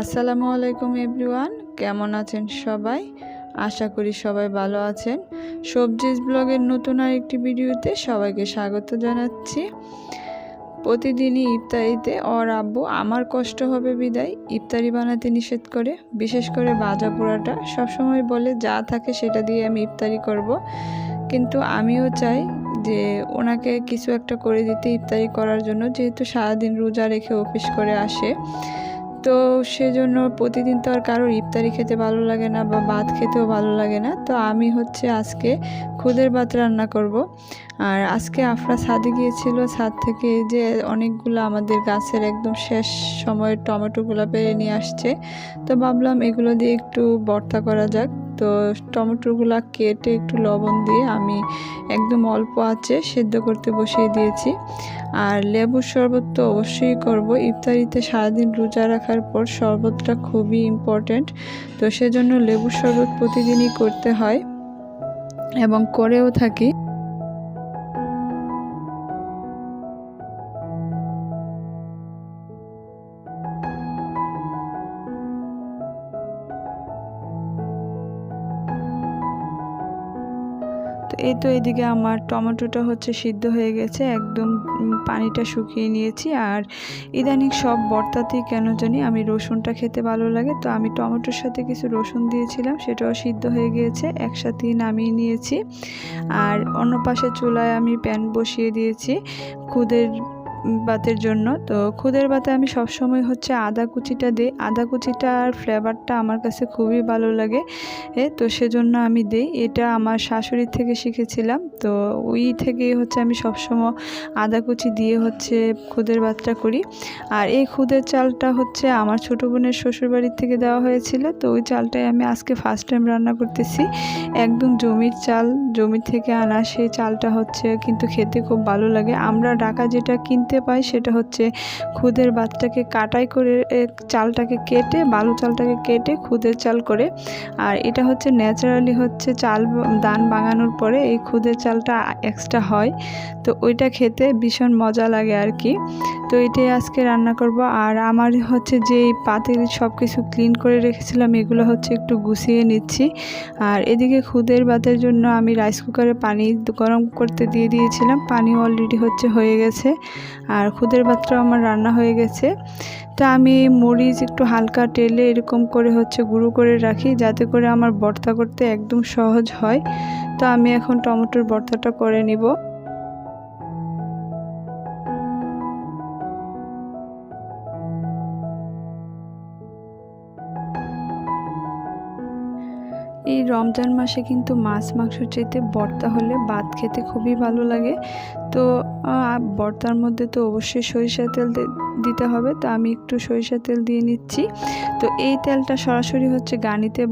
আসসালামু আলাইকুম এভরিওয়ান, কেমন আছেন সবাই? আশা করি সবাই ভালো আছেন। সবজিস ব্লগের নতুন আর একটি ভিডিওতে সবাইকে স্বাগত জানাচ্ছি। প্রতিদিনই ইফতারিতে ওর আব্বু, আমার কষ্ট হবে বিদায়, ইফতারি বানাতে নিষেধ করে, বিশেষ করে ভাজা পোড়াটা। সবসময় বলে, যা থাকে সেটা দিয়ে আমি ইফতারি করব। কিন্তু আমিও চাই যে ওনাকে কিছু একটা করে দিতে ইফতারি করার জন্য, যেহেতু সারাদিন রোজা রেখে অফিস করে আসে। তো সেজন্য প্রতিদিন তো আর কারোর ইফতারি খেতে ভালো লাগে না বা ভাত খেতেও ভালো লাগে না। তো আমি হচ্ছে আজকে খুদের ভাত রান্না করব। আর আজকে আফরা ছাদে গিয়েছিল, ছাদ থেকে যে অনেকগুলো আমাদের গাছের একদম শেষ সময়ের টমেটোগুলো পেরে নিয়ে আসছে। তো ভাবলাম এগুলো দিয়ে একটু ভর্তা করা যাক। তো টমেটোগুলো কেটে একটু লবণ দিয়ে আমি একদম অল্প আছে সেদ্ধ করতে বসিয়ে দিয়েছি। আর লেবুর শরবত তো অবশ্যই করব। ইফতারিতে সারাদিন রোজা রাখার পর শরবতটা খুবই ইম্পর্ট্যান্ট তো সেজন্য লেবুর শরবত প্রতিদিনই করতে হয় এবং করেও থাকি। তো এই তো এদিকে আমার টমেটোটা হচ্ছে সিদ্ধ হয়ে গেছে, একদম পানিটা শুকিয়ে নিয়েছি আর ইদানিং সব বর্তাতেই কেন জানি আমি রসুনটা খেতে ভালো লাগে। তো আমি টমেটোর সাথে কিছু রসুন দিয়েছিলাম, সেটাও সিদ্ধ হয়ে গিয়েছে, একসাথেই নামিয়ে নিয়েছি। আর অন্য পাশে চুলায় আমি প্যান বসিয়ে দিয়েছি, খুদের বাতের জন্য। তো খুদের বাতে আমি সবসময় হচ্ছে আদা কুচিটা দিই। আদা কুচিটার ফ্লেভারটা আমার কাছে খুবই ভালো লাগে। এ, তো সেজন্য আমি দিই। এটা আমার শাশুড়ির থেকে শিখেছিলাম। তো ওই থেকেই হচ্ছে আমি সবসময় আদা কুচি দিয়ে হচ্ছে খুদের ভাতটা করি। আর এই খুদের চালটা হচ্ছে আমার ছোটো বোনের শ্বশুরবাড়ির থেকে দেওয়া হয়েছিল। তো ওই চালটাই আমি আজকে ফার্স্ট টাইম রান্না করতেছি। একদম জমির চাল, জমি থেকে আনা সেই চালটা হচ্ছে কিন্তু খেতে খুব ভালো লাগে। আমরা ঢাকা যেটা কিনতে পাই, সেটা হচ্ছে খুদের ভাতটাকে কাটাই করে চালটাকে কেটে, বালু চালটাকে কেটে খুদের চাল করে। আর এটা হচ্ছে ন্যাচারালি হচ্ছে চাল দান বাঙানোর পরে এই খুদের চালটা এক্সট্রা হয়। তো ওইটা খেতে ভীষণ মজা লাগে আর কি। তো এটাই আজকে রান্না করব। আর আমার হচ্ছে যে পাতিল সব কিছু ক্লিন করে রেখেছিলাম, এগুলো হচ্ছে একটু গুছিয়ে নিচ্ছি। আর এদিকে খুদের বাতের জন্য আমি রাইস কুকারে পানি গরম করতে দিয়ে দিয়েছিলাম। পানি অলরেডি হচ্ছে হয়ে গেছে। আর খুদের ভাতটাও আমার রান্না হয়ে গেছে। তা আমি মরিচ একটু হালকা টেলে এরকম করে হচ্ছে গুঁড়ো করে রাখি, যাতে করে আমার ভর্তা করতে একদম সহজ হয়। তো আমি এখন টমেটোর ভর্তাটা করে নিব। এই রমজান মাসে কিন্তু মাছ মাংস চাইতে ভর্তা হলে ভাত খেতে খুবই ভালো লাগে। তো ভর্তার মধ্যে তো অবশ্যই সরিষা তেল দিতে হবে। তো আমি একটু সরিষা তেল দিয়ে নিচ্ছি। তো এই তেলটা সরাসরি হচ্ছে গানিতে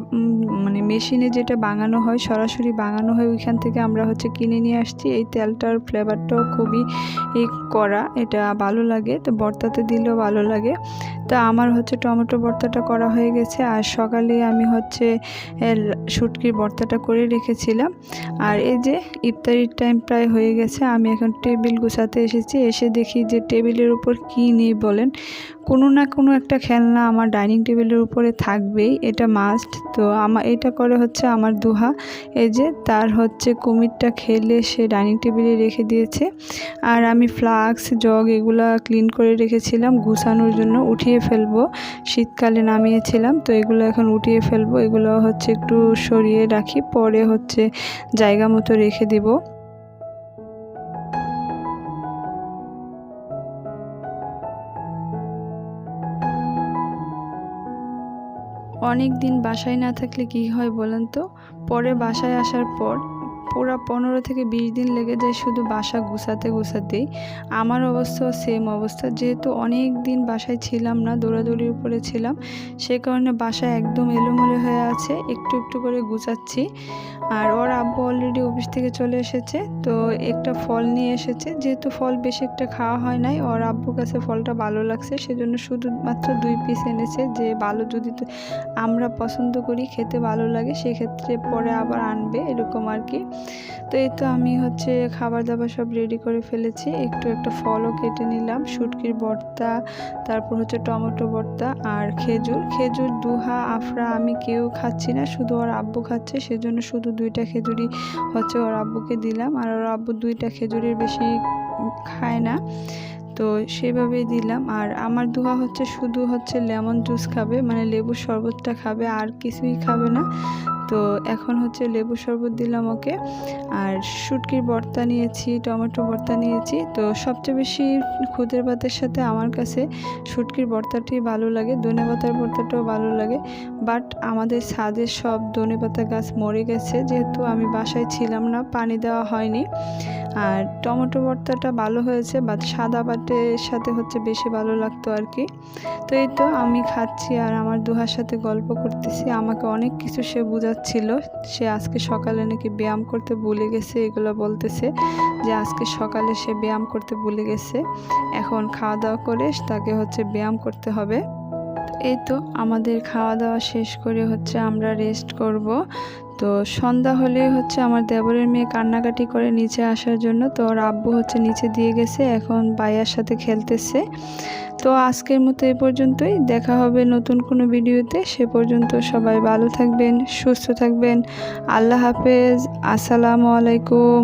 মানে মেশিনে যেটা বাঙানো হয়, সরাসরি বাঙানো হয়, ওইখান থেকে আমরা হচ্ছে কিনে নিয়ে আসছি। এই তেলটার ফ্লেভারটাও খুবই করা এটা ভালো লাগে। তো ভর্তাতে দিলেও ভালো লাগে। তো আমার হচ্ছে টমেটো ভর্তাটা করা হয়ে গেছে। আর সকালে আমি হচ্ছে শুটকির ভর্তাটা করে রেখেছিলাম। আর এই যে ইফতারির টাইম প্রায় হয়ে গেছে, আমি এখন টেবিল গুছাতে এসেছি। এসে দেখি যে টেবিলের উপর কী নেই বলেন। কোনো না কোনো একটা খেলনা আমার ডাইনিং টেবিলের উপরে থাকবেই, এটা মাস্ট তো আমার এটা করে হচ্ছে আমার দুহা। এই যে তার হচ্ছে কুমিরটা খেলে সে ডাইনিং টেবিলে রেখে দিয়েছে। আর আমি ফ্লাক্স, জগ এগুলো ক্লিন করে রেখেছিলাম, গুছানোর জন্য উঠিয়ে ফেলব। শীতকালে নামিয়েছিলাম, তো এগুলো এখন উঠিয়ে ফেলব। এগুলো হচ্ছে একটু সরিয়ে রাখি, পরে হচ্ছে জায়গা মতো রেখে দিব। অনেক দিন বাসায় না থাকলে কি হয় বলেন তো? পরে বাসায় আসার পর পুরো পনেরো থেকে বিশ দিন লেগে যায় শুধু বাসা গুছাতে গুছাতেই। আমার অবস্থাও সেম অবস্থা। যেহেতু অনেক দিন বাসায় ছিলাম না, দৌড়াদৌড়ির উপরে ছিলাম, সে কারণে বাসা একদম এলোমেলো হয়ে আছে। একটু একটু করে গুছাচ্ছি। আর ওর আব্বু অলরেডি অফিস থেকে চলে এসেছে, তো একটা ফল নিয়ে এসেছে। যেহেতু ফল বেশি একটা খাওয়া হয় নাই, ওর আব্বুর কাছে ফলটা ভালো লাগছে, সেজন্য শুধুমাত্র দুই পিস এনেছে। যে ভালো যদি আমরা পছন্দ করি, খেতে ভালো লাগে, সেক্ষেত্রে পরে আবার আনবে, এরকম আর কি। তো এই তো আমি হচ্ছে খাবার দাবার সব রেডি করে ফেলেছি। একটু একটা ফলও কেটে নিলাম। শুটকির ভর্তা তারপর হচ্ছে টমেটো ভর্তা আর খেজুর। খেজুর, দুহা, আফরা আমি কেউ খাচ্ছি না, শুধু ওর আব্বু খাচ্ছে। সেজন্য শুধু দুইটা খেজুরি হচ্ছে ওর আব্বুকে দিলাম। আর ওর আব্বু দুইটা খেজুরের বেশি খায় না। তো সেভাবেই দিলাম। আর আমার দুহা হচ্ছে শুধু হচ্ছে লেমন জুস খাবে মানে লেবুর শরবতটা খাবে, আর কিছুই খাবে না। তো এখন হচ্ছে লেবু শরবত দিলাম ওকে। আর শুটকির ভর্তা নিয়েছি, টমেটো ভর্তা নিয়েছি। তো সবচেয়ে বেশি খুদের ভাতের সাথে আমার কাছে শুটকির ভর্তাটি ভালো লাগে, ধনে পাতার ভর্তাটাও ভালো লাগে। বাট আমাদের ছাদের সব ধনে পাতা গাছ মরে গেছে, যেহেতু আমি বাসায় ছিলাম না, পানি দেওয়া হয়নি। আর টমেটো ভর্তাটা ভালো হয়েছে বাট সাদা বাটের সাথে হচ্ছে বেশি ভালো লাগতো আর কি। তো এই তো আমি খাচ্ছি আর আমার দুহার সাথে গল্প করতেছি। আমাকে অনেক কিছু সে বোঝাচ্ছিল। সে আজকে সকালে নাকি ব্যায়াম করতে ভুলে গেছে, এগুলো বলতেছে যে আজকে সকালে সে ব্যায়াম করতে ভুলে গেছে। এখন খাওয়া দাওয়া করে তাকে হচ্ছে ব্যায়াম করতে হবে। এই তো আমাদের খাওয়া দাওয়া শেষ করে হচ্ছে আমরা রেস্ট করব। তো সন্ধ্যা হলেই হচ্ছে আমার দেবরের মেয়ে কান্নাকাটি করে নিচে আসার জন্য। তো ওর আব্বু হচ্ছে নিচে দিয়ে গেছে, এখন বাইয়ার সাথে খেলতেছে। তো আজকের মতো এ পর্যন্তই, দেখা হবে নতুন কোনো ভিডিওতে। সে পর্যন্ত সবাই ভালো থাকবেন, সুস্থ থাকবেন। আল্লাহ হাফেজ, আসসালামু আলাইকুম।